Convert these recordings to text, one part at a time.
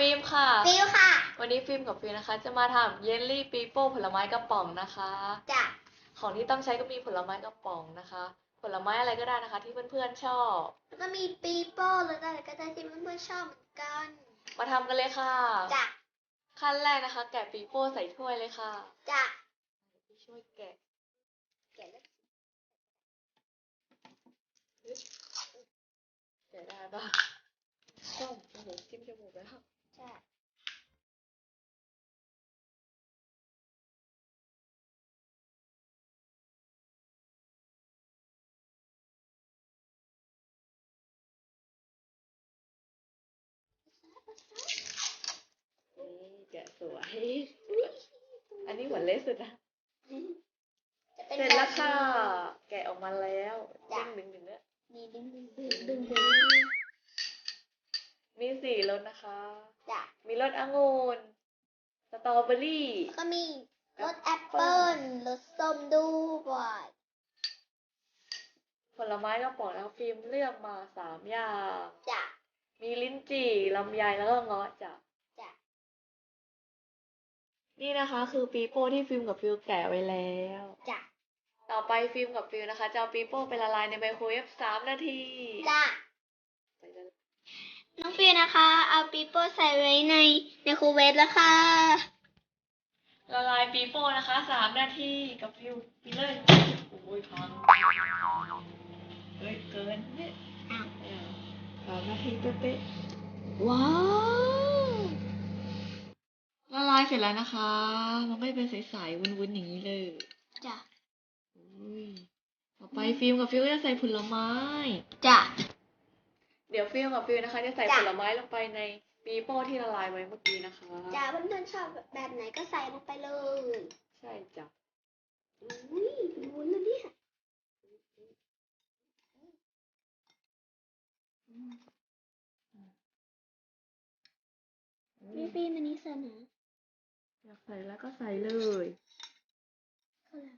ฟิล์มค่ะ ฟิวค่ะวันนี้ฟิล์มกับฟิล์มนะคะ จะมาทำเยลลี่ปีโป้ผลไม้กระป๋องนะคะ จ้ะของที่ต้องใช้ก็มีผลไม้กระป๋องนะคะ ผลไม้อะไรก็ได้นะคะ ที่เพื่อนๆชอบ แล้วก็มีปีโป้แล้วก็อะไรก็ได้ที่เพื่อนๆชอบเหมือนกันมาทำกันเลยค่ะจ้ะขั้นแรกนะคะ แกะปีโป้ใส่ถ้วยเลยค่ะจ้ะพี่ช่วยแกะแกะแล้วแกะได้ปะส้มโอ้โหจิ้มจมูกแล้ว จ้ะนี่แกะสวย อันนี้เหมือนเลสสุดนะจะเป็นเสร็จแล้วค่ะ แกะออกมาแล้วจ้ะเด้งดึงดึงเนี่ย นี่ดึงดึงดึงดึงดึง มีสี่รสนะคะ จ้ะมีรสองุ่นสตรอเบอรี่ แล้วก็มีรสแอปเปิ้ลรสส้มด้วยผลไม้กระป๋องนะคะฟิล์มเลือกมาสามอย่าง จ้ะ มีลิ้นจี่ลำไยแล้วก็เงาะจ้ะ จ้ะ นี่นะคะ คือปีโป้ที่ฟิล์มกับฟิลแกะไว้แล้ว จ้ะ ต่อไปฟิล์มกับฟิลนะคะจะเอาปีโป้ไปละลายในไมโครเวฟสามนาที จ้ะไปเลย น้องฟิวนะคะ เอาปีโป้ใส่ไว้ในในคูเวฟแล้วค่ะละลายปีโป้นะคะสามนาทีกับฟิลไปเลยโอ้ยพังเฮ้ยเกินเนี่ยไม่เอาสามนาทีเป๊ะๆว้าวละลายเสร็จแล้วนะคะ มันก็จะเป็นใสๆวุ้นๆอย่างนี้เลยจ้ะอุ้ยต่อไปฟิล์มกับฟิลก็จะใส่ผลไม้จ้ะเดี๋ยวฟิล์มกับฟิลนะคะ จะใส่จ้ะผลไม้ลงไปในปีโป้ที่ละลายไว้เมื่อกี้นะคะจ้ะเพื่อนๆชอบแบบไหนก็ใส่ลงไปเลยใช่จ้ะอุ้ยวุ้นแล้วเนี่ยพี่ฟิล์มอันนี้เสนออยากใส่แล้วก็ใส่เลยเขาอะไร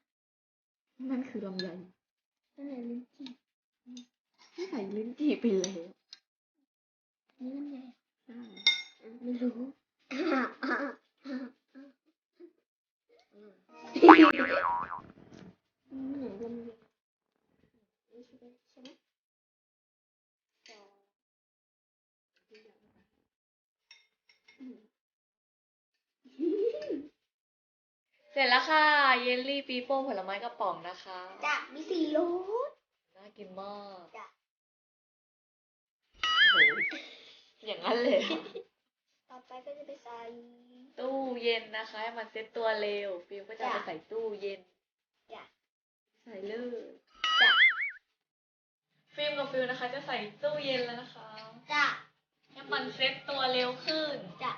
นั่นคือลำไย เสร็จแล้วค่ะ เยลลี่ปีโป้ผลไม้กระป๋องนะคะจ้ะมีสี่รสน่ากินมากจ้ะโอ้โหอย่างนั้นเลยเหรอต่อไปก็จะไปใส่ ตู้เย็นนะคะให้มันเซ็ตตัวเร็วฟิลก็จะเอาไปจ้ะใส่ตู้เย็นจ้ะ ใส่เลยจ้ะฟิล์มกับฟิลนะคะ จะใส่ตู้เย็นแล้วนะคะ จ้ะ ให้มันเซ็ตตัวเร็วขึ้น จ้ะ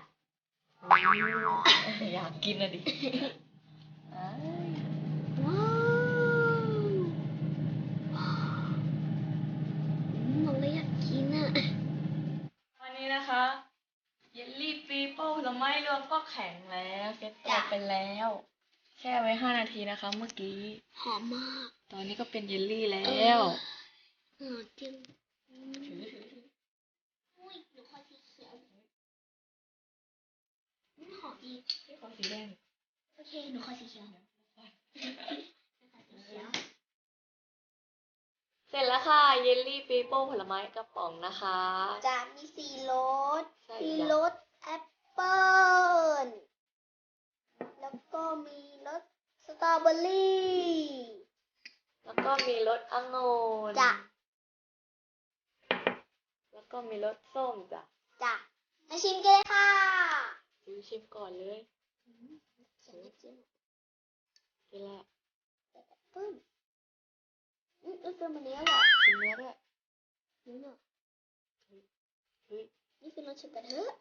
อยากกินอะดิอ้ายว้าวอืมมองแล้วอยากกินอะ วันนี้นะคะ เยลลี่ปีโป้ผลไม้รวมก็แข็งแล้วเซ็ตตัวไปแล้ว แช่ไว้ห้านาทีนะคะ เมื่อกี้ หอมมาก ตอนนี้ก็เป็นเยลลี่แล้เอวอเออจริงอืม ถือถือถือ อุ้ยหนูขอสีเขียวอืมหอม อีกพี่ขอสีแดงโอเคหนูขอสีเขียวหนูขอสีเขียวเสร็จแล้วค่ะ เยลลี่ปีโป้ผลไม้กระป๋องนะคะ จะมีสี่รสใช่มีจ้ะ รสแอปเปิ้ล แล้วก็มีรสสตรอเบอรี่ แล้วก็มีรสองุ่นจ้ะ แล้วก็มีรสส้มจ้ะ จ้ะมาชิมกันเลยค่ะชิมชิมก่อนเลย เขียนไม่จิ้มกินแหละแอเปิ้อืมเปิ้ลมันเนี้ยเหรอเนื้อด้วยนี่เนาะนี่คือรสช็อกโกแลต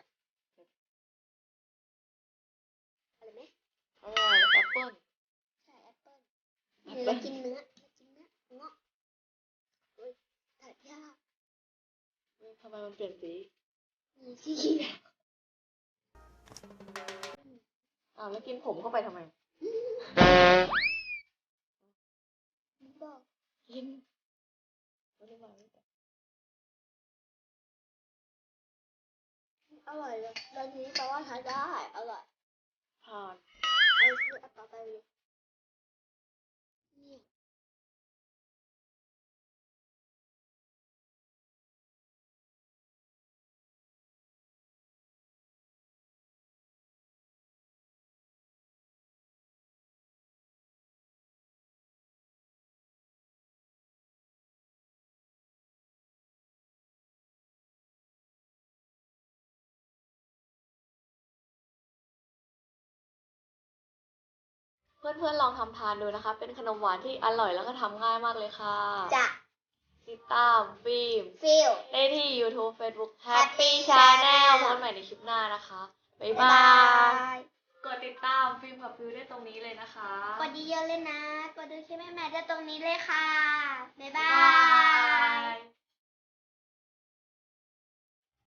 อะไรไหมอร่อยแอปเปิ้ลใช่แอปเปิ้ลเดี๋ยวเรากินเนื้อเรากินเนื้อเงาะเฮ้ยตัดยากทำไมมันเปลี่ยนสีนี่สิ อ้าวแล้วกินผมเข้าไปทำไม บอกกินไม่ได้มาไม่ได้อร่อยเลยตอนนี้แปลว่าใช้ได้ อ เพื่อนๆลองทำทานดูนะคะ เป็นขนมหวานที่อร่อยแล้วก็ทำง่ายมากเลยค่ะจะติดตามฟิล์มฟิลได้ที่ YouTube Facebook Happy Channel พบกันใหม่ในคลิปหน้านะคะ บ๊ายบาย กดติดตามฟิล์มกับฟิลได้ตรงนี้เลยนะคะ กดเยอะเลยนะ กดดูคลิปแม่แม่ได้ตรงนี้เลยค่ะ บ๊ายบาย